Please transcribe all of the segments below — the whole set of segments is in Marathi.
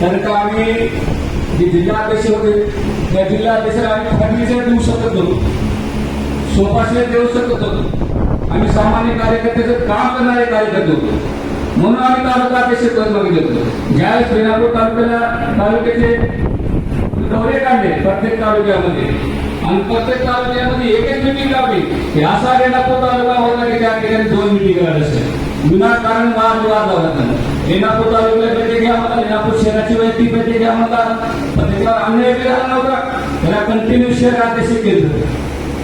कारण का आम्ही जे जिल्हाध्यक्ष होते त्या जिल्हाध्यक्षाला आम्ही फर्निचर देऊ शकत होतो. सोफासेट देऊ शकत होतो. आम्ही सामान्य कार्यकर्त्याचं काम करणारे कार्यकर्ते होतो. म्हणून आम्ही तालुका अध्यक्ष पद मागितलं होतं. ज्यावेळेस रेणापूर तालुक्याला तालुक्याचे दौरे काढले प्रत्येक तालुक्यामध्ये. आणि प्रत्येक तालुक्यामध्ये एक एक मिटिंग लावली. की असा रेणापूर तालुका होता की त्या ठिकाणी दोन मिटिंग लागत असते विनाकारण वाद विवाद लावला त्यांना रेणापूर तालुक्याला बैठक घ्या म्हणला रेणापूर शहराची वैयक्तिक बैठक घ्या म्हणला पण त्याच्यावर अन्याय बी नव्हता त्याला कंटिन्यू शहर अध्यक्ष केलं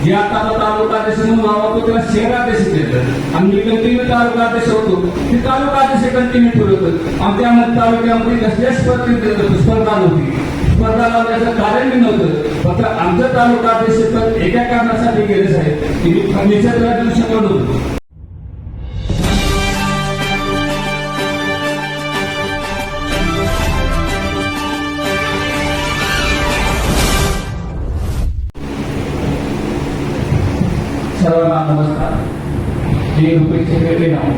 जे आता आता तालुका अध्यक्ष म्हणून नाव होतो त्याला शहराध्यक्ष केलं आणि मी कंटिन्यू तालुका अध्यक्ष होतो ते तालुका अध्यक्ष कंटिन्यू ठेवत होतं आमच्या मध्ये तालुक्यामध्ये कसल्या स्पर्धेत स्पर्धा नव्हती स्पर्धा लावण्याचं कारण बी नव्हतं फक्त आमचं तालुका अध्यक्ष पद एका कारणासाठी गेले साहेब। की मी फर्निचर देऊ शकलो सर्वांना नमस्कार. मी रुपेश वेगळे नाव.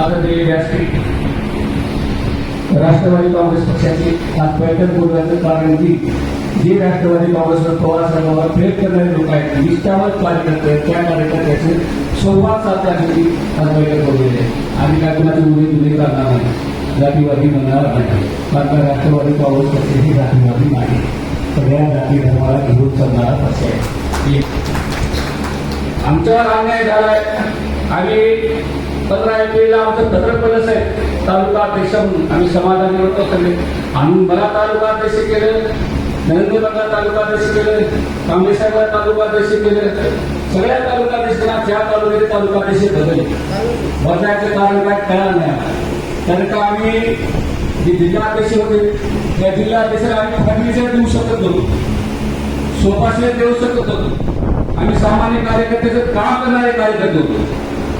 आता दिल्ली व्यासपीठ. राष्ट्रवादी काँग्रेस पक्षाचे आज पैठण बोलण्याचं कारण की जे राष्ट्रवादी काँग्रेसवर पवार साहेबांवर प्रेम करणारे लोक आहेत निष्ठावर कार्यकर्ते त्या कार्यकर्त्याचे संवाद साधण्यासाठी आज बैठक बोललेली आहे. आम्ही काय कुणाची उमेद उमेद करणार नाही. जातीवादी म्हणणार नाही. कारण राष्ट्रवादी काँग्रेस पक्ष ही जातीवादी नाही. सगळ्या जाती धर्माला घेऊन चालणारा पक्ष आहे. आमच्यावर अन्याय झालाय आम्ही पंधरा एप्रिलला आमचं भद्रपलस आहे. तालुका अध्यक्ष म्हणून आम्ही समाधानी होतो सगळे. आम्ही मला तालुका अध्यक्ष केलं नरेंद्रबाबा तालुका अध्यक्ष केलं कांबळे तालुका अध्यक्ष केलं. सगळ्या तालुका अध्यक्षांना त्या तालुक्याचे तालुका अध्यक्ष बदलले. बदलायचं कारण काय कळलं नाही कारण का आम्ही जे जिल्हाध्यक्ष होते त्या जिल्हा अध्यक्षाला आम्ही फर्निचर देऊ शकत होतो सोफासेट देऊ शकत होतो. आम्ही सामान्य कार्यकर्त्याचं काम करणारे कार्यकर्ते होतो.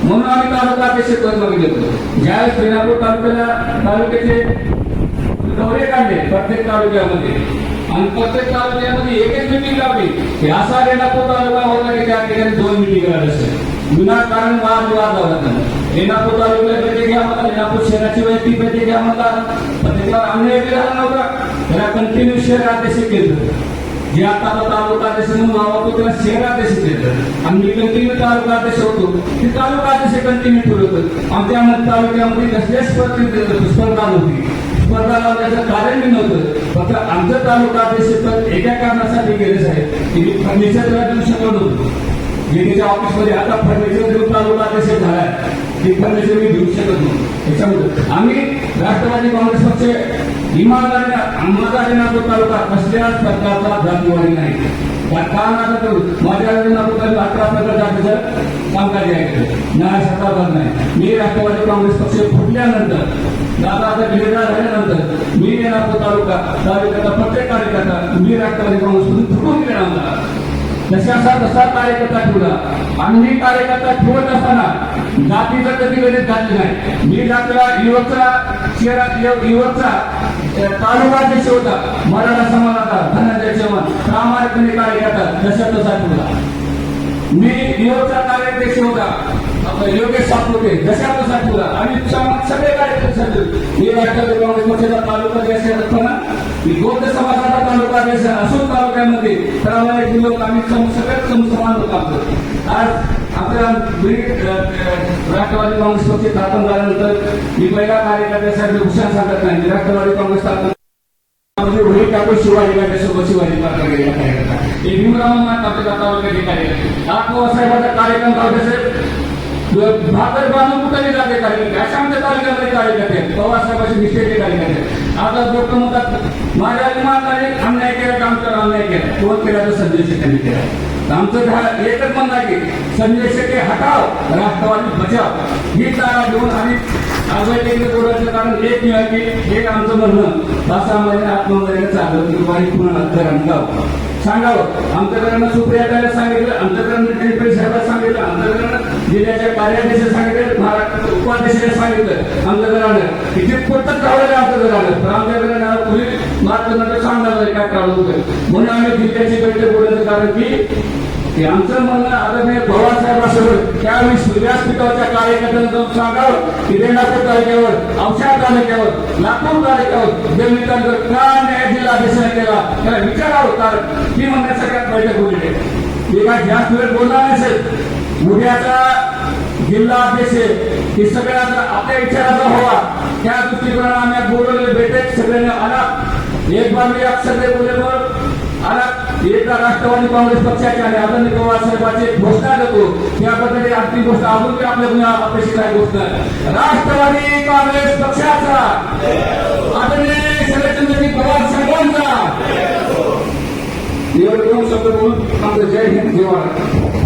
म्हणून आम्ही तालुका अध्यक्ष पद मागितलं होतो ज्यावेळेस रेणापूर तालुक्याला तालुक्याचे दौरे काढले प्रत्येक तालुक्यामध्ये. आणि प्रत्येक तालुक्यामध्ये एक एक मिटिंग लावली. की असा रेणापूर तालुका होता की त्या ठिकाणी दोन मिटिंग लागत असते विनाकारण वाद विवाद लावला त्यांना रेणापूर तालुक्याला बैठक घ्या म्हणला रेणापूर शहराची वैयक्तिक बैठक घ्या म्हणला पण त्याच्यावर आम्ही बी झाला नव्हता. त्याला कंटिन्यू शहर अध्यक्ष केलं. जे आता तालुका अध्यक्ष म्हणून नाव होतो त्याला शहराध्यक्ष देतात आणि मी कंटिन्यू तालुका अध्यक्ष होतो. ते तालुका अध्यक्ष कंटिन्यू ठेवत होतं. आमच्या तालुक्यामध्ये कसल्या स्पर्धेत स्पर्धा नव्हती. स्पर्धा लावण्याचं कारण मी नव्हतं. फक्त आमचं तालुका अध्यक्ष पद एका कारणासाठी गेले साहेब की मी फर्निचर देऊ शकलो नव्हतो. मी त्याच्या ऑफिसमध्ये आता फर्निचर देऊन तालुका अध्यक्ष झालाय. ते फर्निचर मी देऊ शकत नव्हतो. त्याच्यामुळे आम्ही राष्ट्रवादी काँग्रेस पक्ष इमानदारीने इमानदारीने तो तालुका कसल्याच प्रकारचा जातीवादी नाही. त्या कारणाचा माझ्या नागरिकांनी अठरा प्रकार जातीचं कामकाज आहे. न्याय सत्ताधार नाही. मी राष्ट्रवादी काँग्रेस पक्ष फुटल्यानंतर दादा आता गिरणार झाल्यानंतर मी येणार तालुका तालुक्याचा प्रत्येक कार्यकर्ता मी राष्ट्रवादी काँग्रेसमधून फुटून गेला होता. जशाचा तसा कार्यकर्ता ठेवला. आम्ही कार्यकर्ता ठेवत असताना जातीचं कधी कधी झाले नाही. मी जातला युवकचा शहरात युवकचा तालुका अध्यक्ष होता मराठा समाजाचा धनंजय चव्हाण प्रामाणिकपणे कार्य करतात दशरथ ठेवला मी युवकचा कार्याध्यक्ष होता योगेश सातपुते दशरथ तसा आणि सगळे कार्यकर्ते सगळे. मी राष्ट्रवादी काँग्रेस पक्षाचा तालुका अध्यक्ष असताना मी बौद्ध समाजाचा तालुका अध्यक्ष असून तालुक्यामध्ये प्रामाणिक लोक आम्ही सगळ्यात समान होत आज आपल्या राष्ट्रवादी काँग्रेस पक्ष स्थापन झाल्यानंतर मी पहिला कार्यकर्त्यासाठी भूषण सांगत नाही. राष्ट्रवादी काँग्रेस स्थापन म्हणजे टाकून शिवाजी शिवाजी कार्यकर्ता. आपल्या कार्यकर्ते. कार्यक्रम लावण्याचे भाकर बांधून कुठे जाते कार्यकर्ते. अशा आमच्या तालुक्यामध्ये कार्यकर्ते? निष्ठेचे कार्यकर्ते. आता लोक म्हणतात माझ्या इमानदारी अन्याय केला काम करा अन्याय केला. तो केला तर संजय केला. आमचं झा- एकच म्हणणं आहे की संजय शेट्टी हटाव राष्ट्रवादी बचाव. ही तारा घेऊन आम्ही आजच्या बोलायचं कारण एक मिळा एक आमचं म्हणणं पाच महिने आत्महत्या चाललं की बाई पुन्हा गाव सांगावं. आमच्याकडनं सुप्रियाताला सांगितलं आमच्याकडनं गणपती साहेबांना सांगितलं आमच्याकडनं जिल्ह्याच्या कार्याध्यक्ष सांगितलं महाराष्ट्र उपाध्यक्षाला सांगितलं. आमच्या घरानं किती पुस्तक काढलं आमच्या घरानं पण आमच्या घरानं पोलीस मार्ग सांगणार काय काढलं होतं म्हणून आम्ही जिल्ह्याची बैठक बोलायचं कारण की की आमचं म्हणणं आदरणीय पवारसाहेबांसोबत त्यावेळी व्यासपीठावरच्या कार्यकर्त्यांना सांगावं की रेणापूर तालुक्यावर औषध तालुक्यावर लातूर तालुक्यावर देवनितांवर का न्याय जिल्हा अध्यक्षाने केला त्याला विचारावं कारण ती म्हणण्या सगळ्यात बैठक बोलली आहे. मी काय जास्त वेळ बोलणार नसेल उद्याचा जिल्हा अध्यक्ष हे सगळ्या आपल्या विचाराचा व्हावा त्या दृष्टीकोनाने आम्ही आज बोलवलेले बैठक सगळ्यांनी आला. एक बार अक्षर सगळे बोलल्यावर एकदा राष्ट्रवादी काँग्रेस पक्षाचे आणि आदरणीय पवार साहेबांची एक घोषणा देतो त्याबद्दल अंतिम गोष्ट अजून काही आपल्याकडून अपेक्षित आहे गोष्ट. राष्ट्रवादी काँग्रेस पक्षाचा आदरणीय शरदचंद्रजी पवार साहेबांचा. एवढे दोन शब्द बोलून आमचं जय हिंद जय